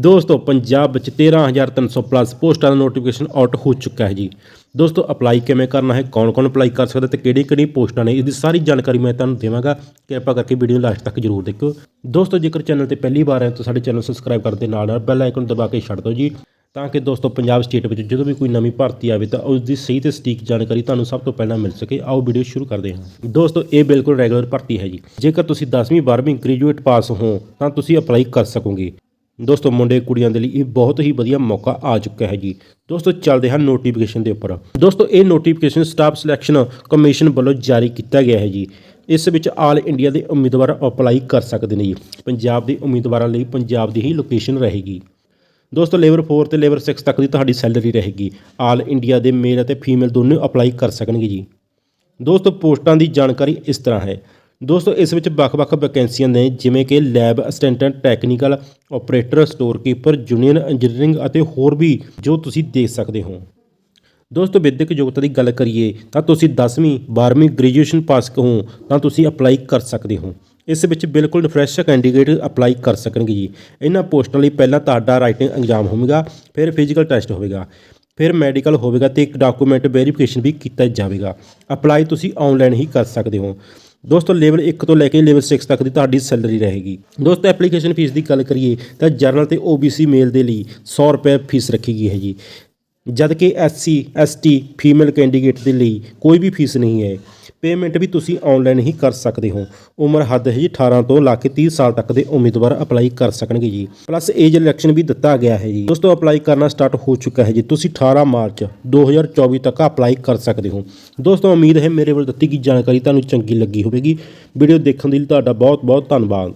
ਦੋਸਤੋ, ਪੰਜਾਬ ਵਿੱਚ 13300 ਪਲੱਸ ਪੋਸਟਾਂ ਦਾ ਨੋਟੀਫਿਕੇਸ਼ਨ ਆਊਟ ਹੋ ਚੁੱਕਾ ਹੈ ਜੀ। ਦੋਸਤੋ ਅਪਲਾਈ ਕਿਵੇਂ ਕਰਨਾ ਹੈ, ਕੌਣ-ਕੌਣ ਅਪਲਾਈ ਕਰ ਸਕਦਾ ਤੇ ਕਿਹੜੀ-ਕਿਹੜੀ ਪੋਸਟਾਂ ਨੇ, ਇਹਦੀ ਸਾਰੀ ਜਾਣਕਾਰੀ ਮੈਂ ਤੁਹਾਨੂੰ ਦੇਵਾਂਗਾ। ਕਿਰਪਾ ਕਰਕੇ ਵੀਡੀਓ ਲਾਸਟ ਤੱਕ ਜਰੂਰ ਦੇਖਿਓ। ਦੋਸਤੋ, ਜੇਕਰ ਚੈਨਲ ਤੇ ਪਹਿਲੀ ਵਾਰ ਹੈ ਤਾਂ ਸਾਡੇ ਚੈਨਲ ਸਬਸਕ੍ਰਾਈਬ ਕਰਨ ਦੇ ਨਾਲ ਨਾਲ ਬੈਲ ਆਈਕਨ ਦਬਾ ਕੇ ਛੱਡ ਦਿਓ ਜੀ, ਤਾਂ ਕਿ ਦੋਸਤੋ, ਪੰਜਾਬ ਸਟੇਟ ਵਿੱਚ ਜਦੋਂ ਵੀ ਕੋਈ ਨਵੀਂ ਭਰਤੀ ਆਵੇ ਤਾਂ ਉਸ ਦੀ ਸਹੀ ਤੇ ਸਟੀਕ ਜਾਣਕਾਰੀ ਤੁਹਾਨੂੰ ਸਭ ਤੋਂ ਪਹਿਲਾਂ ਮਿਲ ਸਕੇ। ਆਓ ਵੀਡੀਓ ਸ਼ੁਰੂ ਕਰਦੇ ਹਾਂ। ਦੋਸਤੋ, ਇਹ ਬਿਲਕੁਲ ਰੈਗੂਲਰ ਭਰਤੀ ਹੈ ਜੀ। ਜੇਕਰ ਤੁਸੀਂ 10ਵੀਂ 12ਵੀਂ ਗ੍ਰੈਜੂਏਟ ਪਾਸ ਹੋ, ਤਾਂ ਤੁਸੀਂ ਅਪਲਾਈ ਕਰ ਸਕੋਗੇ। ਦੋਸਤੋ ਮੁੰਡੇ ਕੁੜੀਆਂ ਦੇ ਲਈ ਇਹ ਬਹੁਤ ਹੀ ਵਧੀਆ ਮੌਕਾ ਆ ਚੁੱਕਾ ਹੈ ਜੀ। ਦੋਸਤੋ ਚੱਲਦੇ ਹਾਂ ਨੋਟੀਫਿਕੇਸ਼ਨ ਦੇ ਉੱਪਰ। ਦੋਸਤੋ ਇਹ ਨੋਟੀਫਿਕੇਸ਼ਨ ਸਟਾਫ ਸਿਲੈਕਸ਼ਨ ਕਮਿਸ਼ਨ ਵੱਲੋਂ ਜਾਰੀ ਕੀਤਾ ਗਿਆ ਹੈ ਜੀ। ਇਸ ਵਿੱਚ ਆਲ ਇੰਡੀਆ ਦੇ ਉਮੀਦਵਾਰ ਅਪਲਾਈ ਕਰ ਸਕਦੇ ਨੇ ਜੀ। ਪੰਜਾਬ ਦੇ ਉਮੀਦਵਾਰਾਂ ਲਈ ਪੰਜਾਬ ਦੀ ਹੀ ਲੋਕੇਸ਼ਨ ਰਹੇਗੀ। ਦੋਸਤੋ ਲੇਬਰ 4 ਤੇ ਲੇਬਰ 6 ਤੱਕ ਦੀ ਤੁਹਾਡੀ ਸੈਲਰੀ ਰਹੇਗੀ। ਆਲ ਇੰਡੀਆ ਦੇ ਮੇਲ ਅਤੇ ਫੀਮੇਲ ਦੋਨੋਂ ਅਪਲਾਈ ਕਰ ਸਕਣਗੇ ਜੀ। ਦੋਸਤੋ ਪੋਸਟਾਂ ਦੀ ਜਾਣਕਾਰੀ ਇਸ ਤਰ੍ਹਾਂ ਹੈ। ਦੋਸਤੋ, ਇਸ ਵਿੱਚ ਵੱਖ-ਵੱਖ ਵੈਕੈਂਸੀਆਂ ਨੇ, ਜਿਵੇਂ ਕਿ lab assistant technical operator store keeper union engineering ਅਤੇ ਹੋਰ ਵੀ ਜੋ ਤੁਸੀਂ ਦੇਖ ਸਕਦੇ ਹੋ। ਦੋਸਤੋ, ਵਿਦਿਅਕ ਯੋਗਤਾ ਦੀ ਗੱਲ ਕਰੀਏ, ਤਾਂ ਤੁਸੀਂ 10ਵੀਂ 12ਵੀਂ ਗ੍ਰੈਜੂਏਸ਼ਨ ਪਾਸ ਹੋ, ਤਾਂ ਤੁਸੀਂ ਅਪਲਾਈ ਕਰ ਸਕਦੇ ਹੋ। ਇਸ ਵਿੱਚ ਬਿਲਕੁਲ ਫਰੈਸ਼ ਕੈਂਡੀਡੇਟ ਅਪਲਾਈ ਕਰ ਸਕਣਗੇ ਜੀ। ਇਹਨਾਂ ਪੋਸਟਾਂ ਲਈ ਪਹਿਲਾਂ ਤੁਹਾਡਾ ਰਾਈਟਿੰਗ ਐਗਜ਼ਾਮ ਹੋਵੇਗਾ, ਫਿਰ ਫਿਜ਼ੀਕਲ ਟੈਸਟ ਹੋਵੇਗਾ, ਫਿਰ ਮੈਡੀਕਲ ਹੋਵੇਗਾ ਤੇ ਇੱਕ ਡਾਕੂਮੈਂਟ ਵੈਰੀਫਿਕੇਸ਼ਨ ਵੀ ਕੀਤਾ ਜਾਵੇਗਾ। ਅਪਲਾਈ ਤੁਸੀਂ ਆਨਲਾਈਨ ਹੀ ਕਰ ਸਕਦੇ ਹੋ। ਦੋਸਤੋ ਲੈਵਲ 1 ਤੋਂ ਲੈ ਕੇ ਲੈਵਲ 6 ਤੱਕ ਦੀ ਤੁਹਾਡੀ ਸੈਲਰੀ ਰਹੇਗੀ। ਦੋਸਤੋ ਐਪਲੀਕੇਸ਼ਨ ਫੀਸ ਦੀ ਗੱਲ ਕਰੀਏ ਤਾਂ ਜਰਨਲ ਤੇ OBC ਮੇਲ ਦੇ ਲਈ 100 ਰੁਪਏ ਫੀਸ ਰੱਖੀ ਗਈ ਹੈ ਜੀ। ਜਦ ਕਿ SC ST ਫੀਮੇਲ ਕੈਂਡੀਡੇਟ ਦੇ ਲਈ ਕੋਈ ਵੀ ਫੀਸ ਨਹੀਂ ਹੈ। ਪੇਮੈਂਟ ਵੀ ਤੁਸੀਂ ਆਨਲਾਈਨ ਹੀ ਕਰ ਸਕਦੇ ਹੋ। ਉਮਰ ਹੱਦ ਹੈ ਜੀ 18 ਤੋਂ ਲਾ ਕੇ 30 ਸਾਲ ਤੱਕ ਦੇ ਉਮੀਦਵਾਰ ਅਪਲਾਈ ਕਰ ਸਕਣਗੇ ਜੀ। ਪਲੱਸ ਏਜ ਇਲੈਕਸ਼ਨ ਵੀ ਦਿੱਤਾ ਗਿਆ ਹੈ ਜੀ। ਦੋਸਤੋ, ਅਪਲਾਈ ਕਰਨਾ ਸਟਾਰਟ ਹੋ ਚੁੱਕਾ ਹੈ ਜੀ। ਤੁਸੀਂ 18 ਮਾਰਚ 2024 ਤੱਕ ਅਪਲਾਈ ਕਰ ਸਕਦੇ ਹੋ। ਦੋਸਤੋ, ਉਮੀਦ ਹੈ ਮੇਰੇ ਵੱਲ ਦਿੱਤੀ ਗਈ ਜਾਣਕਾਰੀ ਤੁਹਾਨੂੰ ਚੰਗੀ ਲੱਗੀ ਹੋਵੇਗੀ। ਵੀਡੀਓ ਦੇਖਣ ਦੇ ਲਈ ਤੁਹਾਡਾ ਬਹੁਤ ਬਹੁਤ ਧੰਨਵਾਦ।